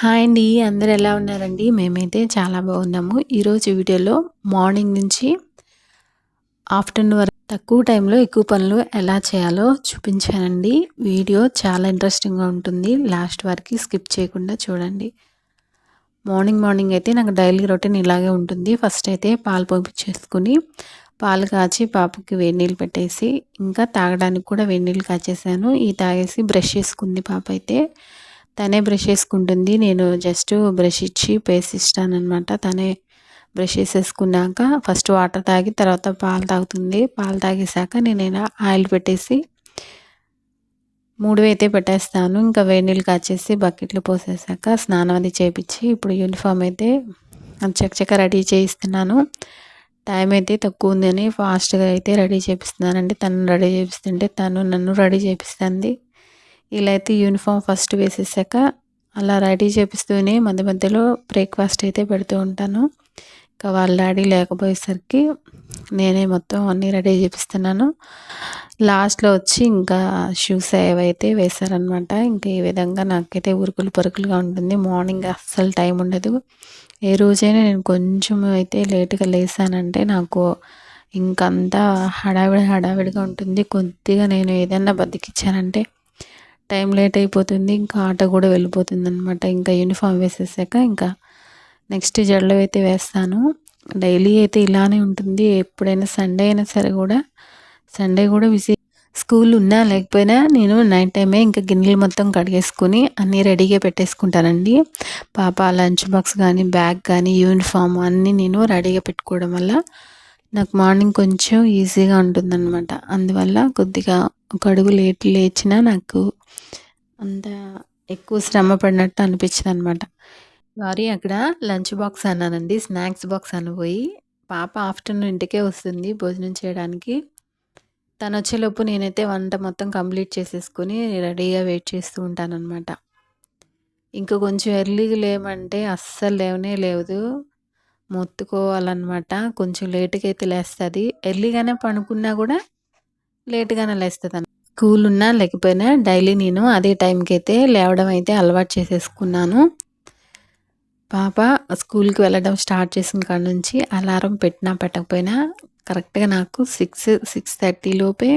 Hi అండి అందరు ఎలా ఉన్నారండి? మేమైతే చాలా బాగున్నాము. ఈరోజు వీడియోలో మార్నింగ్ నుంచి ఆఫ్టర్నూన్ వరకు తక్కువ టైంలో ఎక్కువ పనులు ఎలా చేయాలో చూపించానండి. వీడియో చాలా ఇంట్రెస్టింగ్గా ఉంటుంది. లాస్ట్ వరకు స్కిప్ చేయకుండా చూడండి. మార్నింగ్ మార్నింగ్ అయితే నాకు డైలీ రొటీన్ ఇలాగే ఉంటుంది. ఫస్ట్ అయితే పాలు పంపించేసుకుని పాలు కాచి పాపకి వేడి నీళ్ళు పెట్టేసి ఇంకా తాగడానికి కూడా వేడి నీళ్ళు కాచేసాను. ఈ తాగేసి బ్రష్ చేసుకుంది పాప అయితే. తనే బ్రష్ చేసుకుంటుంది నేను జస్ట్ బ్రష్ ఇచ్చి పేస్ట్ ఇస్తానమాట తనే బ్రష్ చేసేసుకున్నాక ఫస్ట్ వాటర్ తాగి తర్వాత పాలు తాగుతుంది. పాలు తాగేసాక నేను ఆయిల్ పెట్టేసి మూడు అయితే పెట్టేస్తాను. ఇంకా వేడి నీళ్ళు కాచేసి బకెట్లు పోసేసాక స్నానం అది చేపించి ఇప్పుడు యూనిఫామ్ అయితే చక్కచక్క రెడీ చేయిస్తున్నాను. టైం అయితే తక్కువ ఉందని ఫాస్ట్గా అయితే రెడీ చేపిస్తున్నానండి. తను రెడీ చేపిస్తుంటే తను నన్ను రెడీ చేపిస్తుంది. ఇలా అయితే యూనిఫామ్ ఫస్ట్ వేసేసాక అలా రెడీ చేపిస్తూనే మధ్య మధ్యలో బ్రేక్ఫాస్ట్ అయితే పెడుతూ ఉంటాను. ఇంకా వాళ్ళ డాడీ లేకపోయేసరికి నేనే మొత్తం అన్నీ రెడీ చేపిస్తున్నాను. లాస్ట్లో వచ్చి ఇంకా షూస్ ఏవైతే వేశారనమాట ఇంకా ఈ విధంగా నాకైతే ఉరుకులు పరుకులుగా ఉంటుంది. మార్నింగ్ అస్సలు టైం ఉండదు. ఏ రోజైనా నేను కొంచెం అయితే లేటుగా లేసానంటే నాకు ఇంకంతా హడావిడి హడావిడిగా ఉంటుంది. కొద్దిగా నేను ఏదైనా బతికిచ్చానంటే టైం లేట్ అయిపోతుంది ఇంకా ఆట కూడా వెళ్ళిపోతుంది అనమాట ఇంకా యూనిఫామ్ వేసేసాక ఇంకా నెక్స్ట్ జడలు అయితే వేస్తాను. డైలీ అయితే ఇలానే ఉంటుంది. ఎప్పుడైనా సండే అయినా సరే కూడా సండే కూడా విసి స్కూల్ ఉన్నా లేకపోయినా నేను నైట్ టైమే ఇంకా గిన్నెలు మొత్తం కడిగేసుకుని అన్నీ రెడీగా పెట్టేసుకుంటానండి. పాప లంచ్ బాక్స్ కానీ బ్యాగ్ కానీ యూనిఫామ్ అన్నీ నేను రెడీగా పెట్టుకోవడం వల్ల నాకు మార్నింగ్ కొంచెం ఈజీగా ఉంటుందన్నమాట. అందువల్ల కొద్దిగా ఒక అడుగు లేట్ లేచినా నాకు అంత ఎక్కువ శ్రమ పడినట్టు అనిపించింది అనమాట సారీ అక్కడ లంచ్ బాక్స్ అన్నానండి. స్నాక్స్ బాక్స్ అనిపోయి పాప ఆఫ్టర్నూన్ ఇంటికే వస్తుంది భోజనం చేయడానికి. తను వచ్చేలోపు నేనైతే వంట మొత్తం కంప్లీట్ చేసేసుకుని రెడీగా వెయిట్ చేస్తూ ఉంటానన్నమాట. ఇంకా కొంచెం ఎర్లీగా లేమంటే అస్సలు లేవనే లేదు. మొత్తుకోవాలన్నమాట. కొంచెం లేటుగా అయితే లేస్తుంది. ఎర్లీగానే పనుకున్నా కూడా లేటుగానే లేస్తుంది స్కూల్ ఉన్నా లేకపోయినా డైలీ నేను అదే టైంకి అయితే లేవడం అయితే అలవాటు చేసేసుకున్నాను. పాప స్కూల్కి వెళ్ళడం స్టార్ట్ చేసిన కాడ నుంచి అలారం పెట్టినా పెట్టకపోయినా కరెక్ట్గా నాకు సిక్స్ సిక్స్ థర్టీ లోపే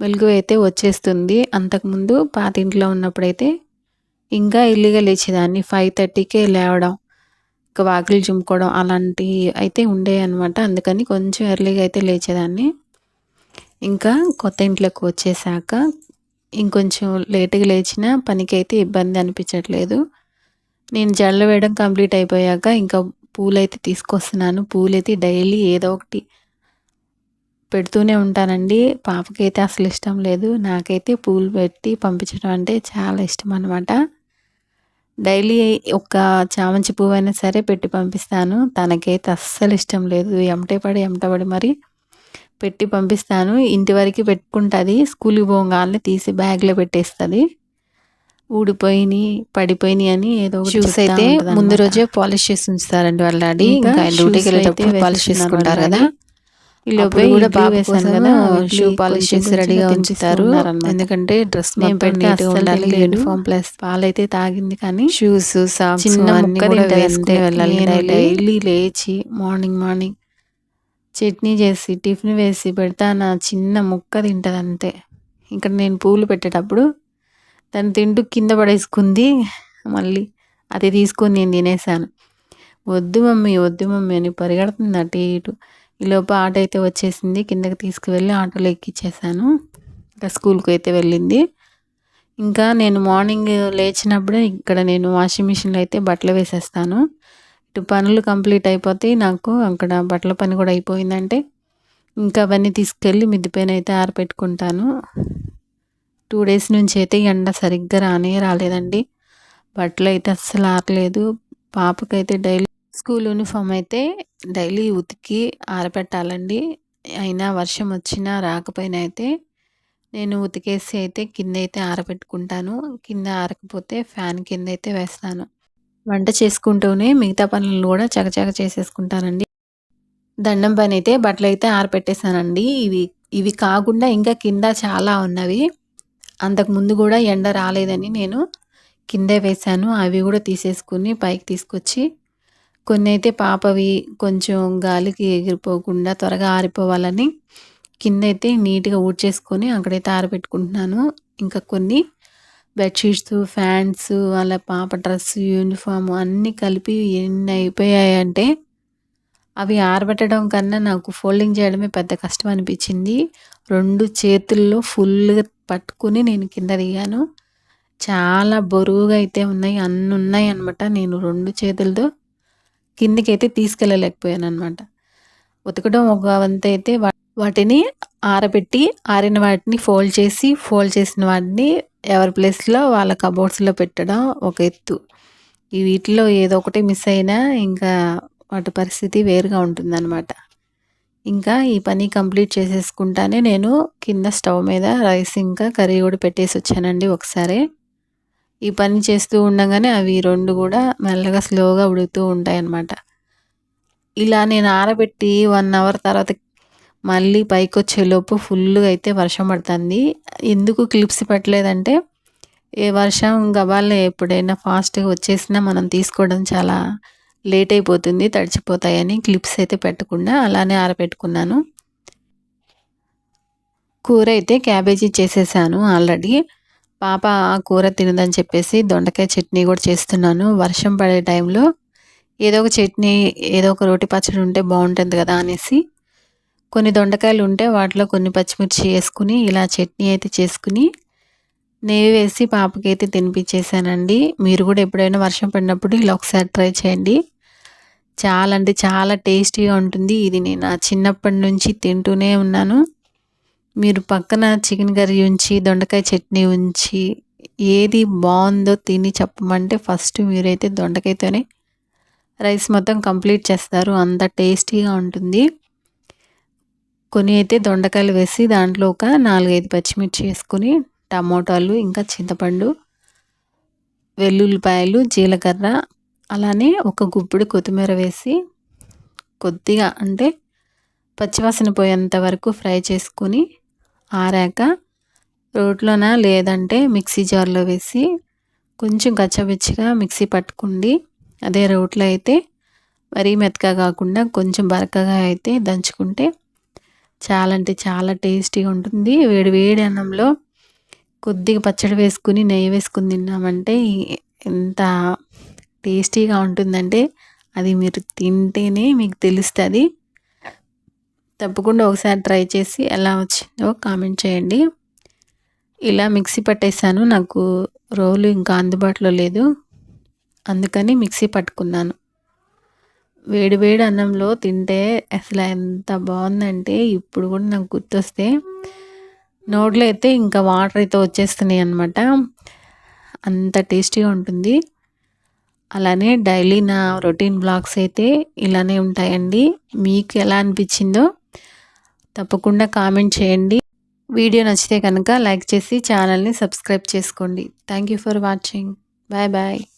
వెలుగు అయితే వచ్చేస్తుంది. అంతకుముందు పాత ఇంట్లో ఉన్నప్పుడైతే ఇంకా ఇల్లుగా లేచేదాన్ని. ఫైవ్ థర్టీకే లేవడం. వాకిలు చుమ్ముకోవడం అలాంటివి అయితే ఉండేవి అనమాట అందుకని కొంచెం ఎర్లీగా అయితే లేచేదాన్ని. ఇంకా కొత్త ఇంట్లోకి వచ్చేసాక ఇంకొంచెం లేటుగా లేచిన పనికి అయితే ఇబ్బంది అనిపించట్లేదు. నేను జల్లు వేయడం కంప్లీట్ అయిపోయాక ఇంకా పూలైతే తీసుకొస్తున్నాను. పూలైతే డైలీ ఏదో ఒకటి పెడుతూనే ఉంటానండి. పాపకైతే అసలు ఇష్టం లేదు. నాకైతే పూలు పెట్టి పంపించడం అంటే చాలా ఇష్టం అనమాట డైలీ ఒక చామంతి పువ్వు అయినా సరే పెట్టి పంపిస్తాను. తనకైతే అస్సలు ఇష్టం లేదు. ఎమటే పడి ఎమట పడి మరి పెట్టి పంపిస్తాను. ఇంటి వరకు పెట్టుకుంటుంది. స్కూల్కి పోగానే తీసి బ్యాగ్లో పెట్టేస్తుంది. ఊడిపోయినాయి పడిపోయినాయి అని ఏదో షూస్ అయితే ముందు రోజే పాలిష్ చేసి ఉంచుతారండి వాళ్ళ డాడీ. ఇంకా డ్యూటీకి వెళ్ళేటప్పుడు పాలిష్ చేసుకుంటారు కదా. ఈలోపే కూడా బాగా వేసాను కదా షూ పాలిష్ చేసి రెడీగా ఉంచుతారు. ఎందుకంటే డ్రెస్ మేము పెట్టి ఉండాలి యూనిఫామ్ ప్లస్ పాలైతే తాగింది కానీ షూస్ సాక్స్ వెళ్ళాలి డైలీ లేచి మార్నింగ్ మార్నింగ్ చట్నీ చేసి టిఫిన్ వేసి పెడతా నా చిన్న ముక్క తింటది అంతే. ఇక్కడ నేను పూలు పెట్టేటప్పుడు తను తింటూ కింద పడేసుకుంది మళ్ళీ అది తీసుకొని నేను తినేసాను. వద్దు మమ్మీ వద్దు మమ్మీ అని పరిగెడుతుంది అటు ఇటు. ఈలోపు ఆటో అయితే వచ్చేసింది. కిందకి తీసుకువెళ్ళి ఆటోలో ఎక్కిచ్చేసాను. ఇంకా స్కూల్కి అయితే వెళ్ళింది. ఇంకా నేను మార్నింగ్ లేచినప్పుడే ఇక్కడ నేను వాషింగ్ మిషన్లో అయితే బట్టలు వేసేస్తాను. ఇటు పనులు కంప్లీట్ అయిపోతే నాకు అక్కడ బట్టల పని కూడా అయిపోయిందంటే ఇంకా అవన్నీ తీసుకెళ్ళి మిద్దిపైన అయితే ఆరపెట్టుకుంటాను. టూ డేస్ నుంచి అయితే ఎండ సరిగ్గా రానే రాలేదండి. బట్టలు అయితే అస్సలు ఆరలేదు. పాపకైతే డైలీ స్కూల్ యూనిఫామ్ అయితే డైలీ ఉతికి ఆరపెట్టాలండి అయినా వర్షం వచ్చినా రాకపోయినా అయితే నేను ఉతికేసి అయితే కింద అయితే ఆరబెట్టుకుంటాను. కింద ఆరకపోతే ఫ్యాన్ కింద అయితే వేస్తాను. వంట చేసుకుంటూనే మిగతా పనులను కూడా చకచక చేసేసుకుంటానండి. దండం పని అయితే బట్టలు అయితే ఆరపెట్టేశానండి ఇవి ఇవి కాకుండా ఇంకా కింద చాలా ఉన్నవి. అంతకుముందు కూడా ఎండ రాలేదని నేను కిందే వేశాను. అవి కూడా తీసేసుకుని పైకి తీసుకొచ్చి కొన్ని అయితే పాపవి కొంచెం గాలికి ఎగిరిపోకుండా త్వరగా ఆరిపోవాలని కింద అయితే నీట్గా ఊడ్చేసుకొని అక్కడైతే ఆరబెట్టుకుంటున్నాను ఇంకా కొన్ని బెడ్షీట్స్ ఫ్యాన్స్ వాళ్ళ పాప డ్రెస్ యూనిఫామ్ అన్నీ కలిపి ఎన్ని అయిపోయాయంటే అవి ఆరబెట్టడం కన్నా నాకు ఫోల్డింగ్ చేయడమే పెద్ద కష్టం అనిపించింది. రెండు చేతుల్లో ఫుల్గా పట్టుకుని నేను కింద దిగాను. చాలా బరువుగా అయితే ఉన్నాయి అన్నీ ఉన్నాయి అనమాట నేను రెండు చేతులతో కిందికైతే అయితే తీసుకెళ్ళలేకపోయాను అనమాట ఉతకడం ఒక వంత అయితే వాటిని ఆరబెట్టి ఆరిన వాటిని ఫోల్డ్ చేసి ఫోల్డ్ చేసిన వాటిని ఎవరి ప్లేస్లో వాళ్ళ కబోర్డ్స్లో పెట్టడం ఒక ఎత్తు. ఈ వీటిలో ఏదో ఒకటి మిస్ అయినా ఇంకా వాటి పరిస్థితి వేరుగా ఉంటుందన్నమాట. ఇంకా ఈ పని కంప్లీట్ చేసేసుకుంటానే నేను కింద స్టవ్ మీద రైస్ ఇంకా కర్రీ కూడా పెట్టేసి వచ్చానండి ఒకసారి. ఈ పని చేస్తూ ఉండగానే అవి రెండు కూడా మెల్లగా స్లోగా ఉడుకుతూ ఉంటాయి అన్నమాట ఇలా నేను ఆరబెట్టి వన్ అవర్ తర్వాత మళ్ళీ పైకి వచ్చేలోపు ఫుల్గా అయితే వర్షం పడుతుంది. ఎందుకు క్లిప్స్ పెట్టలేదంటే ఏ వర్షం గబాల్లో ఎప్పుడైనా ఫాస్ట్గా వచ్చేసినా మనం తీసుకోవడం చాలా లేట్ అయిపోతుంది తడిచిపోతాయని క్లిప్స్ అయితే పెట్టకుండా అలానే ఆరబెట్టుకున్నాను. కూర అయితే క్యాబేజీ చేసేసాను ఆల్రెడీ. పాప ఆ కూర తినదని చెప్పేసి దొండకాయ చట్నీ కూడా చేస్తున్నాను. వర్షం పడే టైంలో ఏదో ఒక చట్నీ ఏదో ఒక రోటి పచ్చడి ఉంటే బాగుంటుంది కదా అనేసి కొన్ని దొండకాయలు ఉంటే వాటిలో కొన్ని పచ్చిమిర్చి వేసుకుని ఇలా చట్నీ అయితే చేసుకుని నెయ్యి వేసి పాపకి అయితే తినిపించేసానండి మీరు కూడా ఎప్పుడైనా వర్షం పడినప్పుడు ఇలా ఒకసారి ట్రై చేయండి. చాలా అంటే చాలా టేస్టీగా ఉంటుంది. ఇది నేను చిన్నప్పటి నుంచి తింటూనే ఉన్నాను. మీరు పక్కన చికెన్ కర్రీ ఉంచి దొండకాయ చట్నీ ఉంచి ఏది బాగుందో తిని చెప్పమంటే ఫస్ట్ మీరైతే దొండకాయతోనే రైస్ మొత్తం కంప్లీట్ చేస్తారు. అంత టేస్టీగా ఉంటుంది. కొన్ని అయితే దొండకాయలు వేసి దాంట్లో ఒక నాలుగైదు పచ్చిమిర్చి వేసుకొని టమోటాలు ఇంకా చింతపండు వెల్లుల్లిపాయలు జీలకర్ర అలానే ఒక గుప్పుడు కొత్తిమీర వేసి కొద్దిగా అంటే పచ్చివాసన పోయేంత వరకు ఫ్రై చేసుకొని ఆరాక రోట్లోన లేదంటే మిక్సీ జార్లో వేసి కొంచెం గచ్చబిచ్చిగా మిక్సీ పట్టుకోండి అదే రోట్లో అయితే మరీ మెత్తగా కాకుండా కొంచెం బరకగా అయితే దంచుకుంటే చాలా అంటే చాలా టేస్టీగా ఉంటుంది. వేడి వేడి అన్నంలో కొద్దిగా పచ్చడి వేసుకుని నెయ్యి వేసుకుని తిన్నామంటే ఎంత టేస్టీగా ఉంటుందంటే అది మీరు తింటేనే మీకు తెలుస్తుంది. తప్పకుండా ఒకసారి ట్రై చేసి ఎలా వచ్చిందో కామెంట్ చేయండి. ఇలా మిక్సీ పట్టేసాను. నాకు రోలు ఇంకా అందుబాటులో లేదు. అందుకని మిక్సీ పట్టుకున్నాను. వేడి వేడి అన్నంలో తింటే అసలు ఎంత బాగుందంటే ఇప్పుడు కూడా నాకు గుర్తొస్తే నోట్లో అయితే ఇంకా వాటర్ అయితే వచ్చేస్తున్నాయి అనమాట అంత టేస్టీగా ఉంటుంది. అలానే డైలీ నా రొటీన్ బ్లాగ్స్ అయితే ఇలానే ఉంటాయండి. మీకు ఎలా అనిపించిందో తప్పకుండా కామెంట్ చేయండి. వీడియో నచ్చితే కనుక లైక్ చేసి ఛానల్ని సబ్స్క్రైబ్ చేసుకోండి. Thank you for watching bye bye